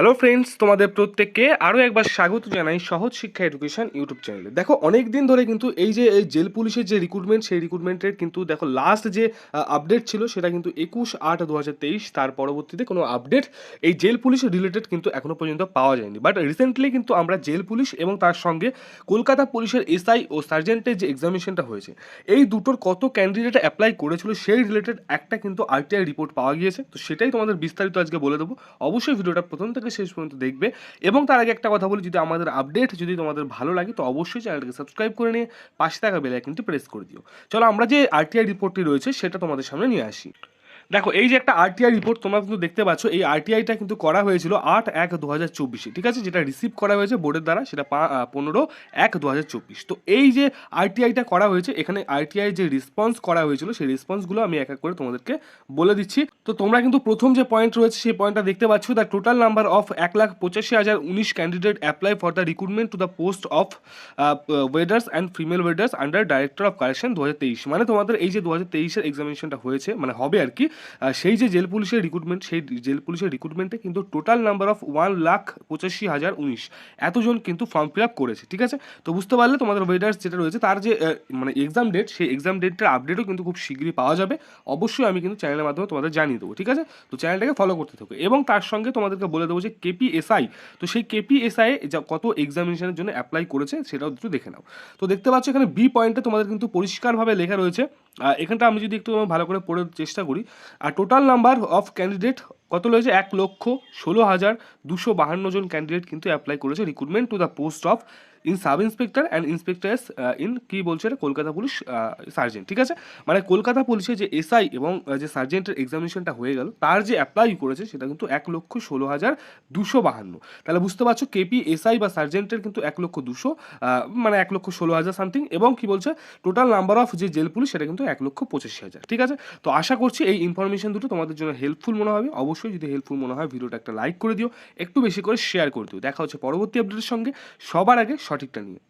Hello friends তোমাদের প্রত্যেককে আরও একবার স্বাগত জানাই সহজ শিক্ষা এডুকেশন ইউটিউব চ্যানেলে দেখো অনেক দিন ধরে কিন্তু এই যে, এই জেল পুলিশের যে রিক্রুটমেন্ট সেই রিক্রুটমেন্টের কিন্তু দেখো লাস্ট যে আপডেট ছিল সেটা কিন্তু একুশ আট দু তার পরবর্তীতে কোনো আপডেট এই জেল পুলিশ রিলেটেড কিন্তু এখনও পর্যন্ত পাওয়া যায়নি। বাট রিসেন্টলি কিন্তু আমরা জেল পুলিশ এবং তার সঙ্গে কলকাতা পুলিশের এসআই ও সার্জেন্টের যে এক্সামিনেশনটা হয়েছে, এই দুটোর কত ক্যান্ডিডেট অ্যাপ্লাই করেছিল সেই রিলেটেড একটা কিন্তু আরটিআই রিপোর্ট পাওয়া গিয়েছে। তো সেটাই তোমাদের বিস্তারিত আজকে বলে দেবো। অবশ্যই ভিডিওটা প্রথম থেকে শেষ পর্যন্ত দেখবে। এবং তার আগে একটা কথা বলি, যদি আমাদের আপডেট যদি তোমাদের ভালো লাগে, তো অবশ্যই চ্যানেলটাকে সাবস্ক্রাইব করে নিয়ে পাশে থাকা বেলায় কিন্তু প্রেস করে দিও। চলো আমরা যে আরটিআই রিপোর্টটি রয়েছে, সেটা তোমাদের সামনে নিয়ে আসি। দেখো, এই যে একটা আরটিআই রিপোর্ট তোমরা কিন্তু দেখতে পাচ্ছ, এই আরটিআইটা কিন্তু করা হয়েছিল আট এক দু হাজার চব্বিশে, ঠিক আছে? যেটা রিসিভ করা হয়েছে বোর্ডের দ্বারা, সেটা পনেরো এক দু হাজার চব্বিশ। তো এই যে আরটিআইটা করা হয়েছে, এখানে আরটিআই যে রেসপন্স করা হয়েছিল, সেই রেসপন্সগুলো আমি এক এক করে তোমাদেরকে বলে দিচ্ছি। তো তোমরা কিন্তু প্রথম যে পয়েন্ট রয়েছে, সেই পয়েন্টটা দেখতে পাচ্ছ দ্য টোটাল নাম্বার অফ এক লাখ পঁচাশি হাজার উনিশ candidate apply for the recruitment to the post of warders and female warders under director of collection দু হাজার তেইশ। মানে তোমাদের এই যে দু হাজার তেইশের এক্সামিনেশনটা হয়েছে মানে হবে আর কি সেই যে জেল পুলিশের রিক্রুটমেন্ট সেই জেল পুলিশের রিক্রুটমেন্টে কিন্তু total number of one lakh পঁচাশি হাজার উনিশ এতজন কিন্তু ফর্ম ফিল আপ করেছে, ঠিক আছে? তো বুঝতে পারলে তোমাদের ওয়েডার্স যেটা রয়েছে, তার যে মানে এক্সাম ডেট সেই এক্সাম ডেটটার আপডেটও কিন্তু খুব শীঘ্রই পাওয়া যাবে। অবশ্যই আমি কিন্তু চ্যানেলের মাধ্যমে তোমাদের জানিয়ে দেবো, ঠিক আছে? তো চ্যানেলটাকে ফলো করতে থাকো। এবং তার সঙ্গে তোমাদেরকে বলে দেবো যে কেপিএসআই তো সেই কেপিএসআই কত এক্সামিনেশনের জন্য অ্যাপ্লাই করেছে, সেটাও একটু দেখে নাও। তো দেখতে পাচ্ছ এখানে বি পয়েন্টে তোমাদের কিন্তু পরিষ্কারভাবে লেখা রয়েছে এখানটা আমি যদি একটু ভালো করে পড়ার চেষ্টা করি আর টোটাল নাম্বার অফ ক্যান্ডিডেট কত রয়েছে? এক লক্ষ ষোলো হাজার দুশো বাহান্ন জন ক্যান্ডিডেট কিন্তু অ্যাপ্লাই করেছে recruitment to the post of in sub inspector and inspectors in কি বলছে এটা? কলকাতা পুলিশ সার্জেন্ট ঠিক আছে? মানে কলকাতা পুলিশে যে এসআই এবং যে সার্জেন্টের এক্সামিনেশনটা হয়ে গেল, তার যে অ্যাপ্লাই করেছে সেটা কিন্তু এক লক্ষ ষোলো হাজার দুশো বাহান্ন। তাহলে বুঝতে পারছ কেপি এসআই বা সার্জেন্টের কিন্তু এক লক্ষ দুশো মানে এক লক্ষ ষোলো হাজার সামথিং এবং কি বলছে? টোটাল নাম্বার অফ যে জেল পুলিশ সেটা কিন্তু এক লক্ষ পঁচাশি হাজার, ঠিক আছে? তো আশা করছি এই ইনফরমেশন দুটো তোমাদের জন্য হেল্পফুল মনে হবে। অবশ্যই যদি হেল্পফুল মনে হয় ভিডিওটা একটা লাইক করে দিও, একটু বেশি করে শেয়ার করে দিও। দেখা হচ্ছে পরবর্তী আপডেটের সঙ্গে। সবার আগে সঠিকটা নিয়ে।